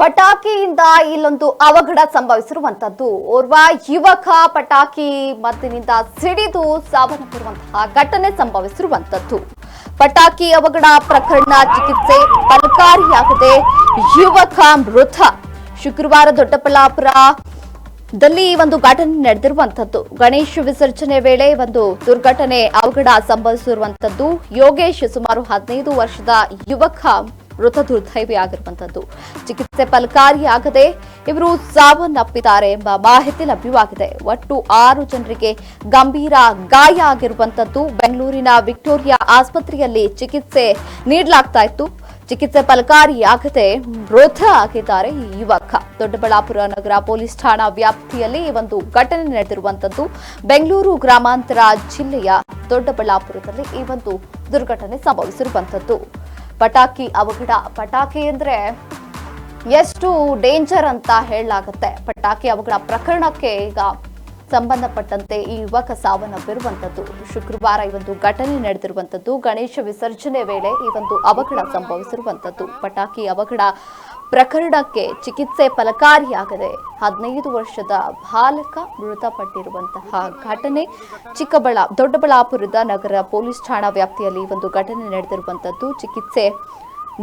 ಪಟಾಕಿಯಿಂದ ಇಲ್ಲೊಂದು ಅವಘಡ ಸಂಭವಿಸಿರುವಂತದ್ದು. ಓರ್ವ ಯುವಕ ಪಟಾಕಿ ಮದ್ದಿನಿಂದ ಸಿಡಿದು ಸಾವನ್ನಪ್ಪಿರುವಂತಹ ಘಟನೆ ಸಂಭವಿಸಿರುವಂತದ್ದು. ಪಟಾಕಿ ಅವಘಡ ಪ್ರಕರಣ ಚಿಕಿತ್ಸೆ ಫಲಕಾರಿಯಾಗದೆ ಯುವಕ ಮೃತ. ಶುಕ್ರವಾರ ದೊಡ್ಡಬಳ್ಳಾಪುರ ದಲ್ಲಿ ಒಂದು ಘಟನೆ ನಡೆದಿರುವಂತದ್ದು. ಗಣೇಶ ವಿಸರ್ಜನೆ ವೇಳೆ ಒಂದು ದುರ್ಘಟನೆ, ಅವಘಡ ಸಂಭವಿಸಿರುವಂತದ್ದು. ಯೋಗೇಶ್ ಸುಮಾರು ಹದಿನೈದು ವರ್ಷದ ಯುವಕ ಮೃತ ದುರ್ದೈವಿಯಾಗಿರುವಂತದ್ದು ಚಿಕಿತ್ಸೆ ಫಲಕಾರಿಯಾಗದೆ ಇವರು ಸಾವನ್ನಪ್ಪಿದ್ದಾರೆ ಎಂಬ ಮಾಹಿತಿ ಲಭ್ಯವಾಗಿದೆ. ಒಟ್ಟು ಆರು ಜನರಿಗೆ ಗಂಭೀರ ಗಾಯ ಆಗಿರುವಂತದ್ದು. ಬೆಂಗಳೂರಿನ ವಿಕ್ಟೋರಿಯಾ ಆಸ್ಪತ್ರೆಯಲ್ಲಿ ಚಿಕಿತ್ಸೆ ನೀಡಲಾಗ್ತಾ ಇತ್ತು. ಚಿಕಿತ್ಸೆ ಫಲಕಾರಿಯಾಗದೆ ಮೃತ ಆಗಿದ್ದಾರೆ ಈ ಯುವಕ. ದೊಡ್ಡಬಳ್ಳಾಪುರ ನಗರ ಪೊಲೀಸ್ ಠಾಣಾ ವ್ಯಾಪ್ತಿಯಲ್ಲಿ ಒಂದು ಘಟನೆ ನಡೆದಿರುವಂತದ್ದು. ಬೆಂಗಳೂರು ಗ್ರಾಮಾಂತರ ಜಿಲ್ಲೆಯ ದೊಡ್ಡಬಳ್ಳಾಪುರದಲ್ಲಿ ಈ ಒಂದು ದುರ್ಘಟನೆ ಸಂಭವಿಸಿರುವಂತದ್ದು. ಪಟಾಕಿ, ಅವಘಡ, ಪಟಾಕಿ ಅಂದ್ರೆ ಎಷ್ಟು ಡೇಂಜರ್ ಅಂತ ಹೇಳಲಾಗುತ್ತೆ. ಪಟಾಕಿ, ಅವಘಡ ಪ್ರಕರಣಕ್ಕೆ ಈಗ ಸಂಬಂಧಪಟ್ಟಂತೆ ಈ ಯುವಕ ಸಾವನ್ನಪ್ಪಿರುವಂತದ್ದು ಶುಕ್ರವಾರ ಈ ಒಂದು ಘಟನೆ ನಡೆದಿರುವಂತದ್ದು ಗಣೇಶ ವಿಸರ್ಜನೆ ವೇಳೆ ಈ ಒಂದು ಅವಘಡ ಸಂಭವಿಸಿರುವಂತದ್ದು ಪಟಾಕಿ, ಅವಘಡ ಪ್ರಕರಣಕ್ಕೆ ಚಿಕಿತ್ಸೆ ಫಲಕಾರಿಯಾಗದೆ ಹದಿನೈದು ವರ್ಷದ ಬಾಲಕ ಮೃತಪಟ್ಟಿರುವಂತಹ ಘಟನೆ ಚಿಕ್ಕಬಳ್ಳಾ, ದೊಡ್ಡಬಳ್ಳಾಪುರದ ನಗರ ಪೊಲೀಸ್ ಠಾಣಾ ವ್ಯಾಪ್ತಿಯಲ್ಲಿ ಒಂದು ಘಟನೆ ನಡೆದಿರುವಂತದ್ದು. ಚಿಕಿತ್ಸೆ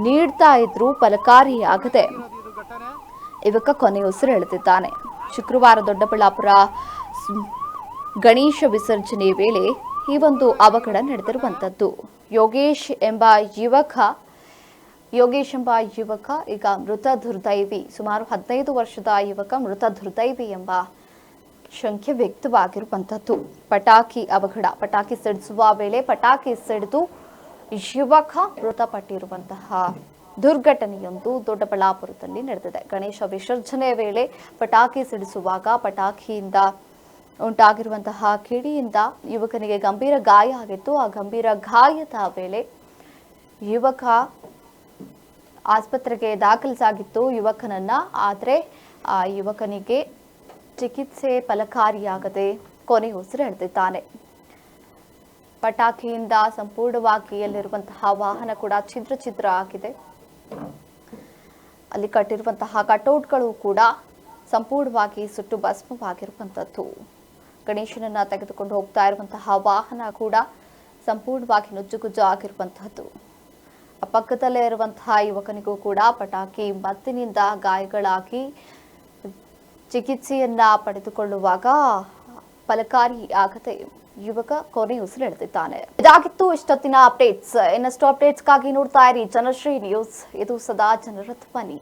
ನೀಡ್ತಾ ಇದ್ರು ಫಲಕಾರಿಯಾಗದೆ ಯುವಕ ಕೊನೆ ಉಸಿರೆಳೆದಿದ್ದಾನೆ ಶುಕ್ರವಾರ ದೊಡ್ಡಬಳ್ಳಾಪುರ ಗಣೇಶ ವಿಸರ್ಜನೆ ವೇಳೆ ಈ ಒಂದು ಅವಘಡ ನಡೆದಿರುವಂತದ್ದು. ಯೋಗೇಶ್ ಎಂಬ ಯುವಕ ಯೋಗೇಶ್ ಎಂಬ ಯುವಕ, ಈಗ ಮೃತ ದುರ್ದೈವಿ, ಸುಮಾರು ಹದಿನೈದು ವರ್ಷದ ಯುವಕ ಮೃತ ದುರ್ದೈವಿ ಎಂಬ ಶಂಕೆ ವ್ಯಕ್ತವಾಗಿರುವಂಥದ್ದು. ಪಟಾಕಿ ಅವಘಡ, ಪಟಾಕಿ ಸಿಡಿಸುವ ವೇಳೆ ಪಟಾಕಿ ಸಿಡಿದು ಯುವಕ ಮೃತಪಟ್ಟಿರುವಂತಹ ದುರ್ಘಟನೆಯೊಂದು ದೊಡ್ಡಬಳ್ಳಾಪುರದಲ್ಲಿ ನಡೆದಿದೆ. ಗಣೇಶ ವಿಸರ್ಜನೆ ವೇಳೆ ಪಟಾಕಿ ಸಿಡಿಸುವಾಗ ಪಟಾಕಿಯಿಂದ ಉಂಟಾಗಿರುವಂತಹ ಕಿಡಿಯಿಂದ ಯುವಕನಿಗೆ ಗಂಭೀರ ಗಾಯ ಆಗಿತ್ತು. ಆ ಗಂಭೀರ ಗಾಯದ ವೇಳೆ ಯುವಕ ಆಸ್ಪತ್ರೆಗೆ ದಾಖಲಿಸಾಗಿತ್ತು ಯುವಕನನ್ನ. ಆದರೆ ಆ ಯುವಕನಿಗೆ ಚಿಕಿತ್ಸೆ ಫಲಕಾರಿಯಾಗದೆ ಕೊನೆ ಉಸಿರೆಳೆದಿದ್ದಾನೆ ಪಟಾಕಿಯಿಂದ ಸಂಪೂರ್ಣವಾಗಿ ಅಲ್ಲಿರುವಂತಹ ವಾಹನ ಕೂಡ ಛಿದ್ರ ಛಿದ್ರ ಆಗಿದೆ. ಅಲ್ಲಿ ಕಟ್ಟಿರುವಂತಹ ಕಟೌಟ್ಗಳು ಕೂಡ ಸಂಪೂರ್ಣವಾಗಿ ಸುಟ್ಟು ಭಸ್ಮವಾಗಿರುವಂಥದ್ದು. ಗಣೇಶನನ್ನ ತೆಗೆದುಕೊಂಡು ಹೋಗ್ತಾ ಇರುವಂತಹ ವಾಹನ ಕೂಡ ಸಂಪೂರ್ಣವಾಗಿ ನುಜ್ಜುಗುಜ್ಜು ಆಗಿರುವಂತಹದ್ದು ಪಕ್ಕದಲ್ಲೇ ಇರುವಂತಹ ಯುವಕನಿಗೂ ಕೂಡ ಪಟಾಕಿ ಮತ್ತಿನಿಂದ ಗಾಯಗಳಾಗಿ ಚಿಕಿತ್ಸೆಯನ್ನ ಪಡೆದುಕೊಳ್ಳುವಾಗ ಫಲಕಾರಿ ಆಗದೆ ಯುವಕ ಕೊನೆ ಉಸಿರೆಳೆದಿದ್ದಾನೆ ಇದಾಗಿತ್ತು ಇಷ್ಟೊತ್ತಿನ ಅಪ್ಡೇಟ್ಸ್ ಇನ್ನಷ್ಟು ಅಪ್ಡೇಟ್ಸ್ಗಾಗಿ ನೋಡ್ತಾ ಇರಿ. ಜನಶ್ರೀ ನ್ಯೂಸ್ ಇದು ಸದಾ ಜನರ ಧ್ವನಿ.